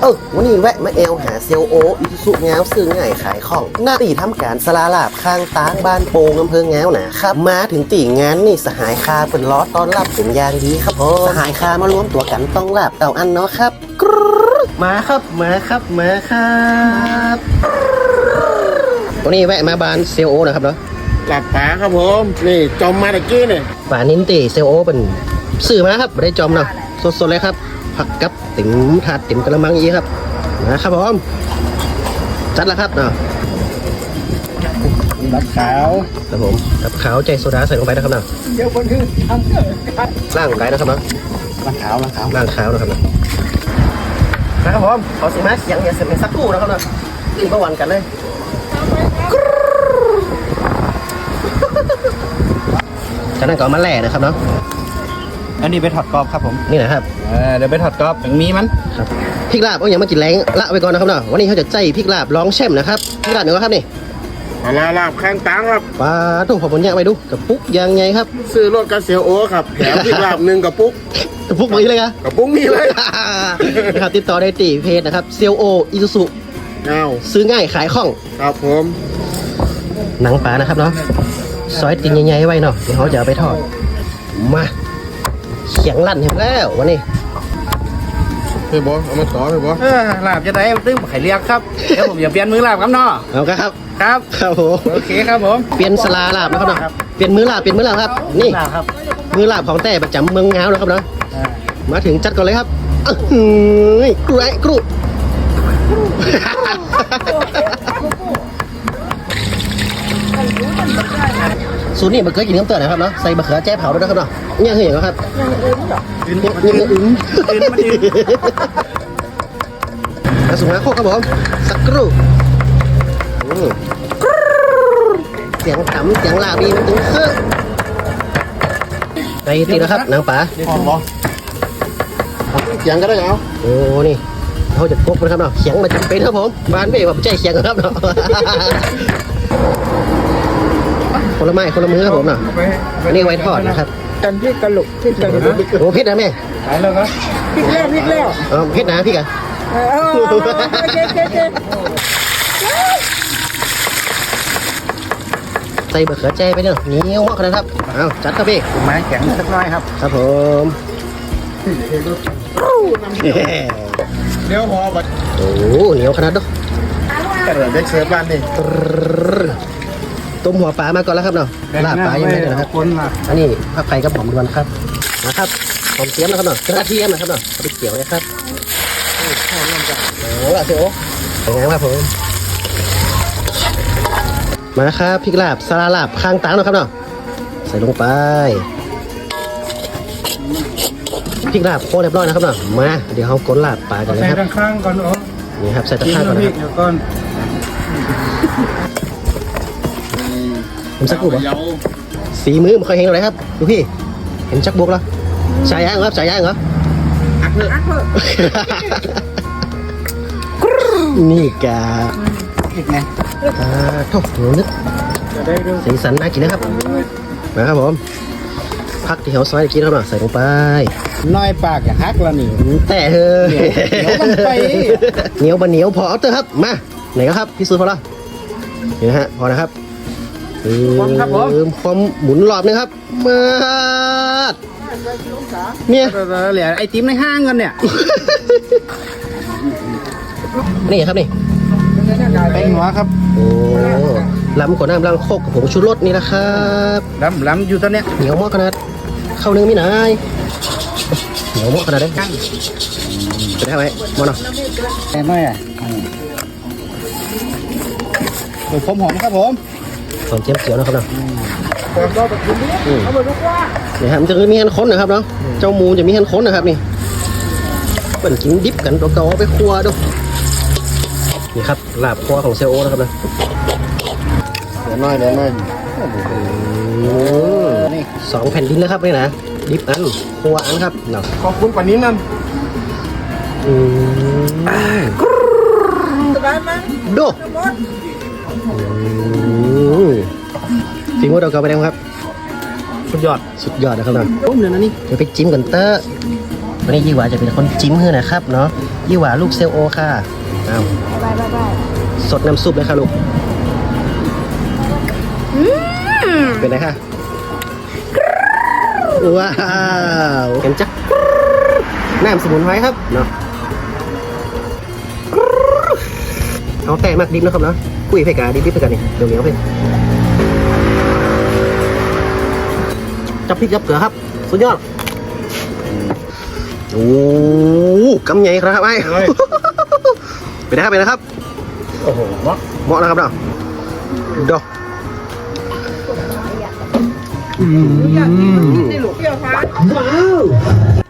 เออวันนี้แวะมาเอลหาเซลโออิซุสุงาวซื้อง่ายขายของ หน้าตีทำการสลาลาบข้างตางบ้านโป่งอำเภองาวนะครับ มาถึงตีงานนี่สหายคาเป็นล้อต้อนรับเป็นอย่างดีครับผมสหายคามารวมตัวกันต้องลาบเต่าอันเนาะครับกรู๊ดมาครับมาครับมาครับวันนี้แวะมาบ้านเซลโอนะครับเนาะหลับป๋าครับผมนี่จอมมาตะกี้นี่ป่านินตีเซลโอเป็นสื่อมาครับไม่ได้จอมเนาะสดๆเลยครับ ผักกับติ๋มถาดติ๋มกระมังอีครับนะครับผมจัดแล้วครับเนาะบักขาวครับผมกับขาวใจโซดาใส่ลงไปนะครับเนาะเดี๋ยวคนคือทำเพื่อล่างลงไปนะครับเนาะบักขาวบักขาวล่างขาวนะครับเนาะนะครับผมขอสิมาเสียงอย่าเสียงสักครู่นะครับเนาะตื่นประวันกันเลยจากนั้นก็เอามาแหล่นะครับเนาะ อันนี้ไปถอดกรอบครับผมนี่นะครับเออเดี๋ยวไปถอดกรอบถึงมีมันครับพริกลาบเอาอย่างมากินแรงละไว้ก่อนนะครับเนาะวันนี้เขาจะใจพริกลาบร้องแช่มนะครับพริกลาบเดี๋ยวครับนี่มาลาลาบข้างตังครับปลาตุ้งขอผลแยกไปดูกับปุ๊กยังไงครับ ซื้อรถกระเสียวโอครับแถมพริกลาบหนึ่งกับปุ๊กกับปุ๊กมาอีกเลยครับกับปุ๊กมีเลยนะครับติดต่อได้ตีเพจนะครับเซียวโออิซุสุเอาซื้อง่ายขายคล่องครับผมหนังปลานะครับเนาะซอยตินใหญ่ๆไว้เนาะเดี๋ยวเขาจะเอาไปทอดมา เขียงลั่นเห็นแล้ววันนี้เฮ้ยบอสเอามาต่อเลยบอสเออลาบจะได้ตึ้งไข่เรียกครับเดี๋ยวผมอย่าเปลี่ยนมือลาบครับเนาะเอาครับครับครับผมโอเคครับผมเปลี่ยนสลาลาบนะครับเนาะเปลี่ยนมือลาบเปลี่ยนมือลาบครับนี่ลาบครับมือลาบของแต่ประจำเมืองงาวนะครับเนาะอ่ามาถึงจัดก่อนเลยครับอื้อหือกรุไอ้กรุ สูตรนี้มันเคยกินน้ำเตือนนะครับเนาะใส่มะเขือแจ้เผาด้วยนะครับเนาะเนี่ยคืออย่างไรครับอื่นมันอื่นอื่นอื่นมันอื่นกระสุนมาโคกครับผมสักครู่อืมเสียงขำเสียงลาบีมันถึงเครื่องไปตีนะครับนางป๋าหอมบอเสียงก็ได้เอาโอ้นี่เขาจะพกนะครับเนาะเขียงมาจำเป็นครับผมบ้านเบ้ว่าไม่ใช่เขียงครับเนาะ คนละไม้คนละมือครับผมเนาะอันนี้ไว้ทอดนะครับกันพี่กระหลุกพี่กระหลุกโอ้เพชรนะแม่หายแล้วครับพริกแล้วพริกแล้วเออเพชรนะพี่กันเออเจ๊เจ๊เจ๊ใส่บะเขือแจ้ไปเนาะเหนียวมากขนาดครับเอาจัดครับพี่ไม้แข็งสักน้อยครับ ครับผมเฮ้เดี๋ยวพอบัดโอ้เหนียวขนาดเนาะกระเด็กเสิร์ฟบ้านนี่ ต้มหัวปลามาก่อนแล้วครับเนาะลาบปลายังไม่ได้นะครับคนละอันนี้ผักไผ่กับหอมดวนครับนะครับหอมเทียมนะครับเนาะกระเทียมนะครับเนาะเอาไปเกี่ยวเลยครับโอ้ล่ะเสียวเป็นไงครับผมมาครับพริกลาบสลาลาบข้างตางนะครับเนาะใส่ลงไปพริกลาบโคตรเรียบร้อยนะครับเนาะมาเดี๋ยวเขากดลาบปลากันเลยใส่ครับด้านข้างก่อนโอ้นี่ครับใส่ตะกินข้างก่อนน้ำพนะริคกรับเดี๋ยวก่อน ผมสักกูปะสีมือมันเคยเห็นอะไรครับดูพี่ เห็นชักบวกแล้วสายยางเหรอครับสายยางเหรอนี่กาอีกไงอ่าโถ่หนูนึกจะได้ดูสีสันน่ากินนะครับมาครับผมพักที่เขาซอยกินครับเนาะใส่ลงไปน้อยปากอย่าฮักละนี่แต่เฮ้ยเหนียวมันไปเหนียวบะเหนียวพอเอาเถอะครับมาไหนก็ครับพี่ซูพอละนี่นะฮะพอนะครับ อืมความหมุนรอบนึงครับมาดเนี่ยเหลือไอติมในห้างกันเนี่ย นี่ครับนี่แป้งหัวครับ โอ้ล้ำกว่าน้ำล้างโคกกับผงชูรสนี่นะครับล้ำล้ำอยู่ตอนเนี้ยเหนียวมากขนาดเข้าเนื้อมีนายเหนียวมากขนาดนี้จะได้ไหมมอเนาะแป้งน้อยอะโอ้ผมหอมครับผม หอมเจียมเขียวนะครับเนาะอืมนี่ครับมันจะมีแฮนค้นนะครับเนาะเจ้าหมูจะมีแฮนค้นนะครับนี่เปิ่นกินดิบกันตัวเก่าเอาไปครัวดูนี่ครับลาบครัวของเซลโอนะครับนะเดี๋ยวน้อยเดี๋ยวน้อยอืมนี่สองแผ่นดินนะครับนี่นะดิบอันครัวอันครับเนาะขอบคุณป่านนี้นั่นอืมดูอืม ฝีมือเราเก่าไปแล้วครับ สุดยอด สุดยอดนะครับนะต้มเลยนะนี่เดี๋ยวไปจิ้มกันเตอร์วันนี้ยี่หวาจะเป็นคนจิ้มให้นะครับเนาะ ยี่หวาลูกเซลโอค่ะอ้าวบายบายบายสดน้ำซุปเลยค่ะลูก เป็นไงคะว้าวเห็นจักน้ำสมุนไพรครับเนาะเอาแต่มากดิบนะครับเนาะคุยเพกาดิบๆไปกันนี่เดี๋ยวเหนียวเพ จับพริกจับเกลือครับ สุดยอดโอ้กำใหญ่ครับไอ้ไปนะครับไปนะครับโอ้โหเหมาะเหมาะนะครับเนาะดอกอืมนี่หลูกเปรี้ยวฟ้า